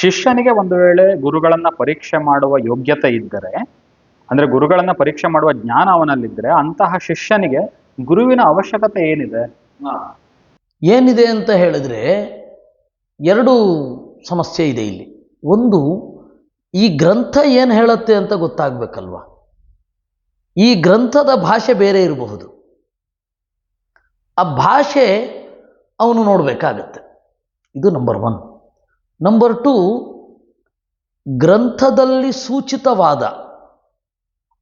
ಶಿಷ್ಯನಿಗೆ ಒಂದು ವೇಳೆ ಗುರುಗಳನ್ನ ಪರೀಕ್ಷೆ ಮಾಡುವ ಯೋಗ್ಯತೆ ಇದ್ದರೆ, ಅಂದ್ರೆ ಗುರುಗಳನ್ನ ಪರೀಕ್ಷೆ ಮಾಡುವ ಜ್ಞಾನ ಅವನಲ್ಲಿದ್ದರೆ, ಅಂತಹ ಶಿಷ್ಯನಿಗೆ ಗುರುವಿನ ಅವಶ್ಯಕತೆ ಏನಿದೆ? ಏನಿದೆ ಅಂತ ಹೇಳಿದ್ರೆ ಎರಡು ಸಮಸ್ಯೆ ಇದೆ ಇಲ್ಲಿ. ಒಂದು, ಈ ಗ್ರಂಥ ಏನು ಹೇಳುತ್ತೆ ಅಂತ ಗೊತ್ತಾಗಬೇಕಲ್ವಾ? ಈ ಗ್ರಂಥದ ಭಾಷೆ ಬೇರೆ ಇರಬಹುದು. ಆ ಭಾಷೆ ಅವನು ನೋಡಬೇಕಾಗತ್ತೆ. ಇದು ನಂಬರ್ ಒನ್ ನಂಬರ್ ಟು ಗ್ರಂಥದಲ್ಲಿ ಸೂಚಿತವಾದ,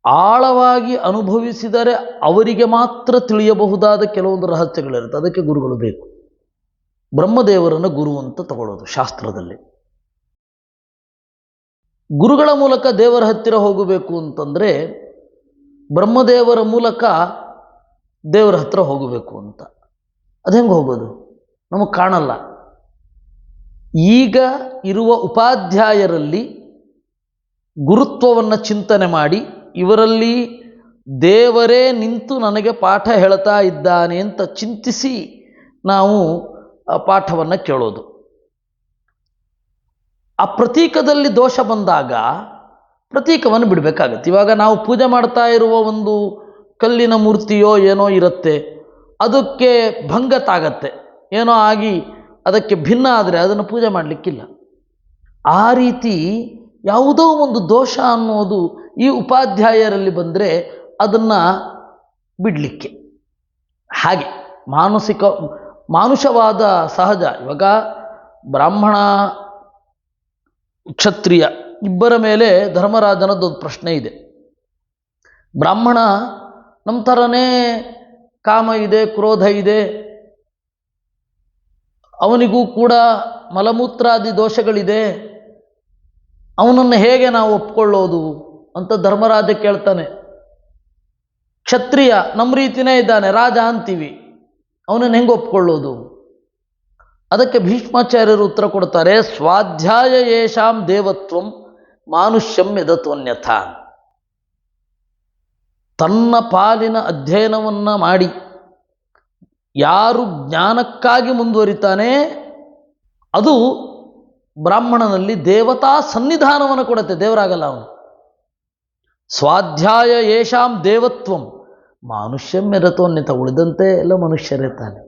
ಆಳವಾಗಿ ಅನುಭವಿಸಿದರೆ ಅವರಿಗೆ ಮಾತ್ರ ತಿಳಿಯಬಹುದಾದ ಕೆಲವೊಂದು ರಹಸ್ಯಗಳಿರುತ್ತೆ. ಅದಕ್ಕೆ ಗುರುಗಳು ಬೇಕು. ಬ್ರಹ್ಮದೇವರನ್ನು ಗುರು ಅಂತ ತಗೊಳ್ಳೋದು ಶಾಸ್ತ್ರದಲ್ಲಿ. ಗುರುಗಳ ಮೂಲಕ ದೇವರ ಹತ್ತಿರ ಹೋಗಬೇಕು ಅಂತಂದರೆ, ಬ್ರಹ್ಮದೇವರ ಮೂಲಕ ದೇವರ ಹತ್ತಿರ ಹೋಗಬೇಕು ಅಂತ. ಅದು ಹೆಂಗೆ ಹೋಗೋದು? ನಮಗೆ ಕಾಣಲ್ಲ. ಈಗ ಇರುವ ಉಪಾಧ್ಯಾಯರಲ್ಲಿ ಗುರುತ್ವವನ್ನು ಚಿಂತನೆ ಮಾಡಿ, ಇವರಲ್ಲಿ ದೇವರೇ ನಿಂತು ನನಗೆ ಪಾಠ ಹೇಳ್ತಾ ಇದ್ದಾನೆ ಅಂತ ಚಿಂತಿಸಿ ನಾವು ಪಾಠವನ್ನು ಕೇಳೋದು. ಆ ಪ್ರತೀಕದಲ್ಲಿ ದೋಷ ಬಂದಾಗ ಪ್ರತೀಕವನ್ನು ಬಿಡಬೇಕಾಗತ್ತೆ. ಇವಾಗ ನಾವು ಪೂಜೆ ಮಾಡ್ತಾ ಇರುವ ಒಂದು ಕಲ್ಲಿನ ಮೂರ್ತಿಯೋ ಏನೋ ಇರುತ್ತೆ, ಅದಕ್ಕೆ ಭಂಗತಾಗತ್ತೆ. ಏನೋ ಆಗಿ ಅದಕ್ಕೆ ಭಿನ್ನ ಆದರೆ ಅದನ್ನು ಪೂಜೆ ಮಾಡಲಿಕ್ಕಿಲ್ಲ. ಆ ರೀತಿ ಯಾವುದೋ ಒಂದು ದೋಷ ಅನ್ನೋದು ಈ ಉಪಾಧ್ಯಾಯರಲ್ಲಿ ಬಂದರೆ ಅದನ್ನು ಬಿಡಲಿಕ್ಕೆ. ಹಾಗೆ ಮಾನಸಿಕ, ಮಾನುಷವಾದ ಸಹಜ. ಇವಾಗ ಬ್ರಾಹ್ಮಣ, ಕ್ಷತ್ರಿಯ ಇಬ್ಬರ ಮೇಲೆ ಧರ್ಮರಾಜನದೊಂದು ಪ್ರಶ್ನೆ ಇದೆ. ಬ್ರಾಹ್ಮಣ ನಮ್ಮ ಥರನೇ ಕಾಮ ಇದೆ, ಕ್ರೋಧ ಇದೆ ಅವನಿಗೂ ಕೂಡ ಮಲಮೂತ್ರಾದಿ ದೋಷಗಳಿದೆ. ಅವನನ್ನು ಹೇಗೆ ನಾವು ಒಪ್ಕೊಳ್ಳೋದು ಅಂತ ಧರ್ಮರಾಜ ಕೇಳ್ತಾನೆ. ಕ್ಷತ್ರಿಯ ನಮ್ಮ ರೀತಿನೇ ಇದ್ದಾನೆ, ರಾಜ ಅಂತೀವಿ. ಅವನನ್ನು ಹೆಂಗೆ ಒಪ್ಕೊಳ್ಳೋದು? ಅದಕ್ಕೆ ಭೀಷ್ಮಾಚಾರ್ಯರು ಉತ್ತರ ಕೊಡ್ತಾರೆ, ಸ್ವಾಧ್ಯಾಯ ಯೇಷಾಂ ದೇವತ್ವಂ ಮಾನುಷ್ಯಂ ಯದತ್ವನ್ಯಥ. ತನ್ನ ಪಾಲಿನ ಅಧ್ಯಯನವನ್ನು ಮಾಡಿ. ಯಾರು ಜ್ಞಾನಕ್ಕಾಗಿ ಮುಂದುವರಿತಾನೆ, ಅದು ಬ್ರಾಹ್ಮಣನಲ್ಲಿ ದೇವತಾ ಸನ್ನಿಧಾನವನ್ನು ಕೊಡುತ್ತೆ, ದೇವರಾಗಲ್ಲ ಅವನು. ಸ್ವಾಧ್ಯಾಯ ಯೇಷಾಂ ದೇವತ್ವಂ. ಮನುಷ್ಯಂ ಮೆರತೋನ್ಯತ, ಉಳಿದಂತೆ ಎಲ್ಲ ಮನುಷ್ಯರೇ ತಾನೆ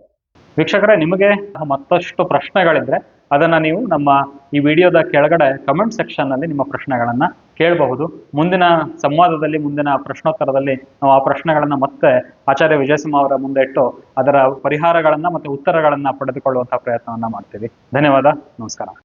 ವೀಕ್ಷಕರೇ, ನಿಮಗೆ ಮತ್ತಷ್ಟು ಪ್ರಶ್ನೆಗಳಿದ್ರೆ ಅದನ್ನ ನೀವು ನಮ್ಮ ಈ ವಿಡಿಯೋದ ಕೆಳಗಡೆ ಕಮೆಂಟ್ ಸೆಕ್ಷನ್ನಲ್ಲಿ ನಿಮ್ಮ ಪ್ರಶ್ನೆಗಳನ್ನ ಕೇಳಬಹುದು. ಮುಂದಿನ ಸಂವಾದದಲ್ಲಿ, ಮುಂದಿನ ಪ್ರಶ್ನೋತ್ತರದಲ್ಲಿ ನಾವು ಆ ಪ್ರಶ್ನೆಗಳನ್ನ ಮತ್ತೆ ಆಚಾರ್ಯ ವಿಜಯಸಿಂಹ ಅವರ ಮುಂದೆ ಇಟ್ಟು ಅದರ ಪರಿಹಾರಗಳನ್ನ ಮತ್ತೆ ಉತ್ತರಗಳನ್ನ ಪಡೆದುಕೊಳ್ಳುವಂತಹ ಪ್ರಯತ್ನವನ್ನ ಮಾಡ್ತೀವಿ. ಧನ್ಯವಾದ. ನಮಸ್ಕಾರ.